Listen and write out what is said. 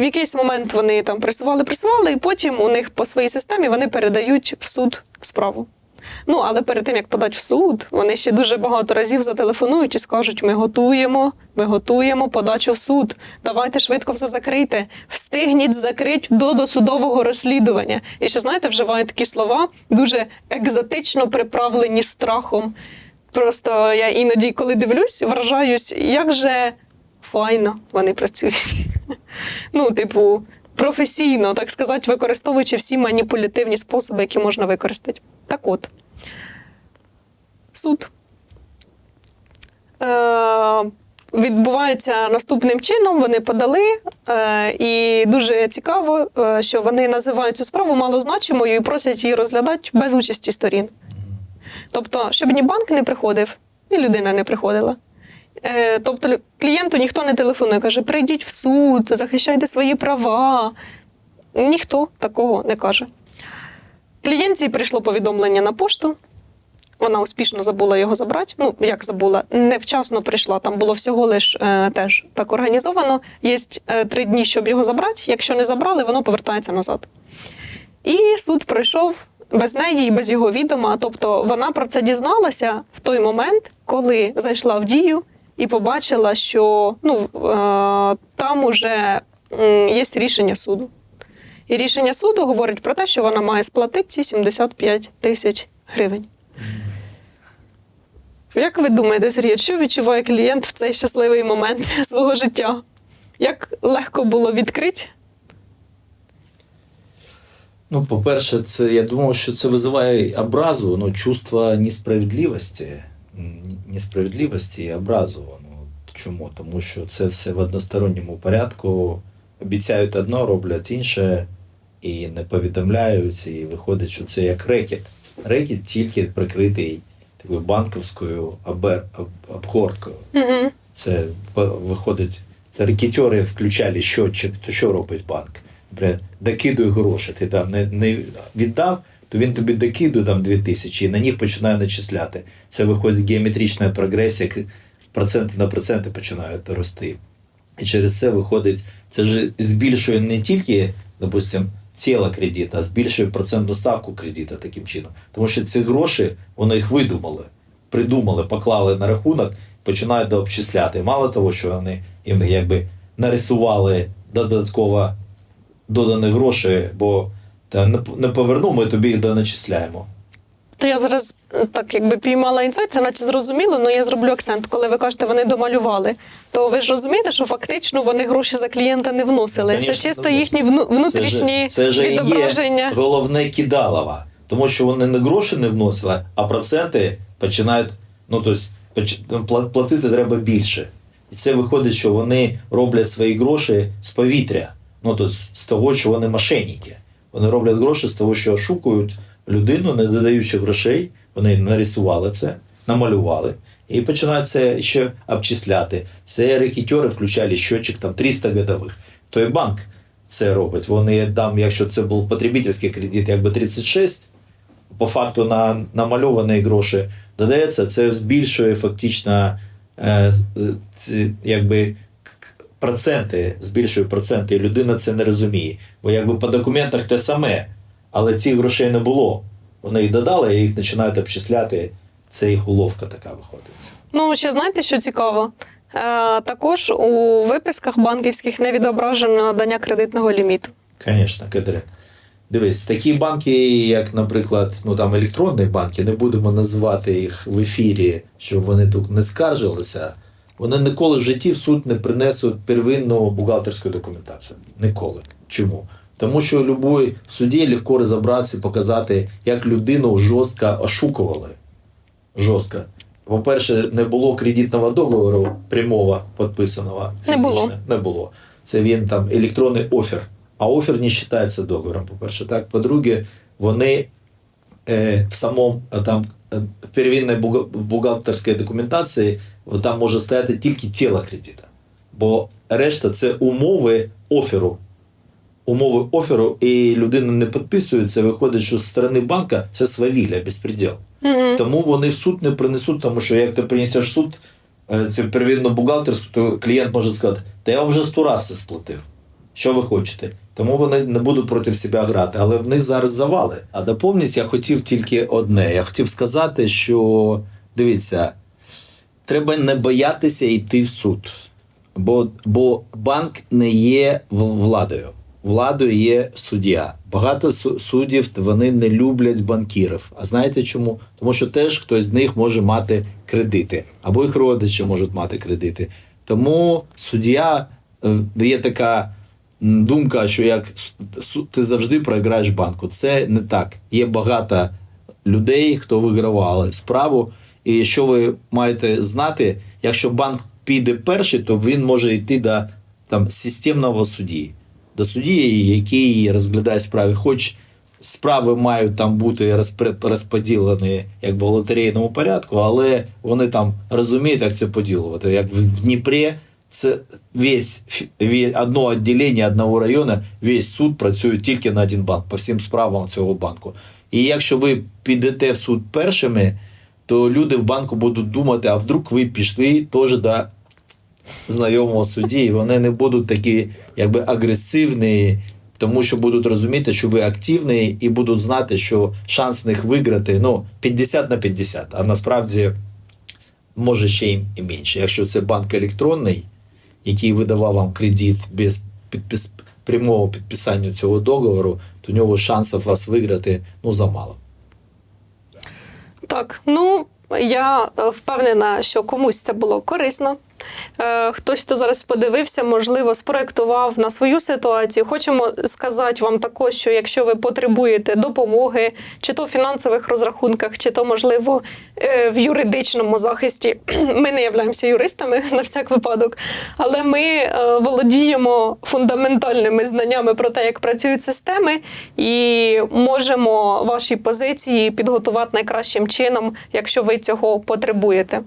в якийсь момент вони там пресували, пресували, і потім у них по своїй системі вони передають в суд справу. Ну, але перед тим як подати в суд, вони ще дуже багато разів зателефонують і скажуть: ми готуємо, ми готуємо подачу в суд. Давайте швидко все закрийте. Встигніть закрити до досудового розслідування. І ще знаєте, вживають такі слова дуже екзотично приправлені страхом. Просто я іноді, коли дивлюсь, вражаюсь, як же файно вони працюють. Ну, типу, професійно, так сказати, використовуючи всі маніпулятивні способи, які можна використати. Так от, суд е, відбувається наступним чином. Вони подали, е, і дуже цікаво, е, що вони називають цю справу малозначимою і просять її розглядати без участі сторін. Тобто, щоб ні банк не приходив, ні людина не приходила. Е, Тобто клієнту ніхто не телефонує, каже: прийдіть в суд, захищайте свої права. Ніхто такого не каже. Клієнтці прийшло повідомлення на пошту. Вона успішно забула його забрати. Ну, як забула, невчасно прийшла. Там було всього лиш е, теж так організовано. Є е, три дні, щоб його забрати. Якщо не забрали, воно повертається назад. І суд пройшов без неї і без його відома. Тобто вона про це дізналася в той момент, коли зайшла в дію і побачила, що ну, е, там уже є рішення суду. І рішення суду говорить про те, що вона має сплатити ці 75 тисяч гривень. Як ви думаєте, Сергій, що відчуває клієнт в цей щасливий момент свого життя? Як легко було відкрити? Ну, по-перше, це я думав, що це визиває образу, ну, чувство несправедливості. Несправедливості і образу. Ну, чому? Тому що це все в односторонньому порядку. Обіцяють одно, роблять інше, і не повідомляють, і виходить, що це як рекет. Рекет тільки прикритий такою банківською обер, об, обгоркою. Угу. Це виходить, це рекетери включали щотчик, то що робить банк? Наприклад, докидуй гроші, ти там не, не віддав, то він тобі докидує там 2 тисячі і на них починає начисляти. Це виходить геометрична прогресія, проценти на проценти починають рости. І через це виходить, це ж збільшує не тільки, допустим, тіло кредиту, а збільшує процентну ставку кредиту таким чином. Тому що ці гроші, вони їх видумали, придумали, поклали на рахунок, починають дообчисляти. Мало того, що вони їм якби нарисували додатково додані гроші, бо та не, поверну, ми тобі їх доначисляємо. То я зараз е, так якби піймала інсайт, це наче зрозуміло, але я зроблю акцент. Коли ви кажете, вони домалювали, то ви ж розумієте, що фактично вони гроші за клієнта не вносили. Конечно, це чисто їхні вну- внутрішні це же, це же відображення. є головне кидалово. Тому що вони не гроші не вносили, а проценти починають, ну тобто, платити треба більше. І це виходить, що вони роблять свої гроші з повітря. Ну, тобто, з того, що вони мошенники. Вони роблять гроші з того, що ошукують людину, не додаючи грошей, вони нарисували це, намалювали. І починають це ще обчисляти. Це рекетери включали щотчик там 300 годових. Той банк це робить. Вони там, якщо це був потребительський кредит, якби 36, по факту на намальовані гроші додається, це збільшує фактично е, ці, якби, проценти, збільшує проценти, і людина це не розуміє. Бо якби по документах те саме, але цих грошей не було. Вони їх додали і їх починають обчисляти. Це їх уловка така виходить. Ну, ще знаєте, що цікаво? Е, також у виписках банківських не відображено надання кредитного ліміту. Звісно, Катерин. Дивись, такі банки, як, наприклад, ну там електронні банки, не будемо називати їх в ефірі, щоб вони тут не скаржилися. Вони ніколи в житті в суд не принесуть первинну бухгалтерську документацію. Ніколи. Чому? Тому що любой в суді легко розібратися і показати, як людину жорстко ошукували. Жорстко. По-перше, не було кредитного договору прямого підписаного. Не було. фізично. Не було. Це він там електронний офер. А офер не вважається договором, по-перше. Так, по-друге, вони е, в самому е, там е, в первинній бухгалтерській документації там може стояти тільки тіло кредита. Бо решта це умови оферу. Умови оферу, і людина не підписує, це виходить, що з сторони банка це свавілля, безпреділ. Угу. Тому вони в суд не принесуть, тому що як ти принесеш в суд е, цю первинну бухгалтерську, то клієнт може сказати, та я вже сто раз це сплатив. Що ви хочете? Тому вони не будуть проти себе грати, але в них зараз завали. А доповнити я хотів тільки одне. Я хотів сказати, що дивіться, треба не боятися йти в суд. Бо, бо банк не є владою. Владою є суддя. Багато суддів вони не люблять банкірів. А знаєте чому? Тому що теж хтось з них може мати кредити, або їх родичі можуть мати кредити. Тому суддя е, є така думка, що як ти завжди програєш банку. Це не так. Є багато людей, хто вигравали справу. І що ви маєте знати, якщо банк піде перший, то він може йти до там, системного судді, до судді, який розглядає справи. Хоч справи мають там бути розподілені якби в лотерейному порядку, але вони там розуміють, як це поділувати. Як в Дніпрі це весь одно відділення одного району, весь суд працює тільки на один банк по всім справам цього банку. І якщо ви підете в суд першими, то люди в банку будуть думати, а вдруг ви пішли теж до знайомого судді, і вони не будуть такі якби агресивні, тому що будуть розуміти, що ви активні, і будуть знати, що шанс в них виграти ну, 50 на 50, а насправді може ще й менше. Якщо це банк електронний, який видавав вам кредит без підпис... прямого підписання цього договору, то у нього шансів вас виграти ну, замало. Так, ну я е, впевнена, що комусь це було корисно. Е, Хтось, хто зараз подивився, можливо, спроектував на свою ситуацію. Хочемо сказати вам також, що якщо ви потребуєте допомоги, чи то в фінансових розрахунках, чи то, можливо, е, в юридичному захисті, ми не являємося юристами на всяк випадок, але ми е, володіємо фундаментальними знаннями про те, як працюють системи, і можемо ваші позиції підготувати найкращим чином, якщо ви цього потребуєте.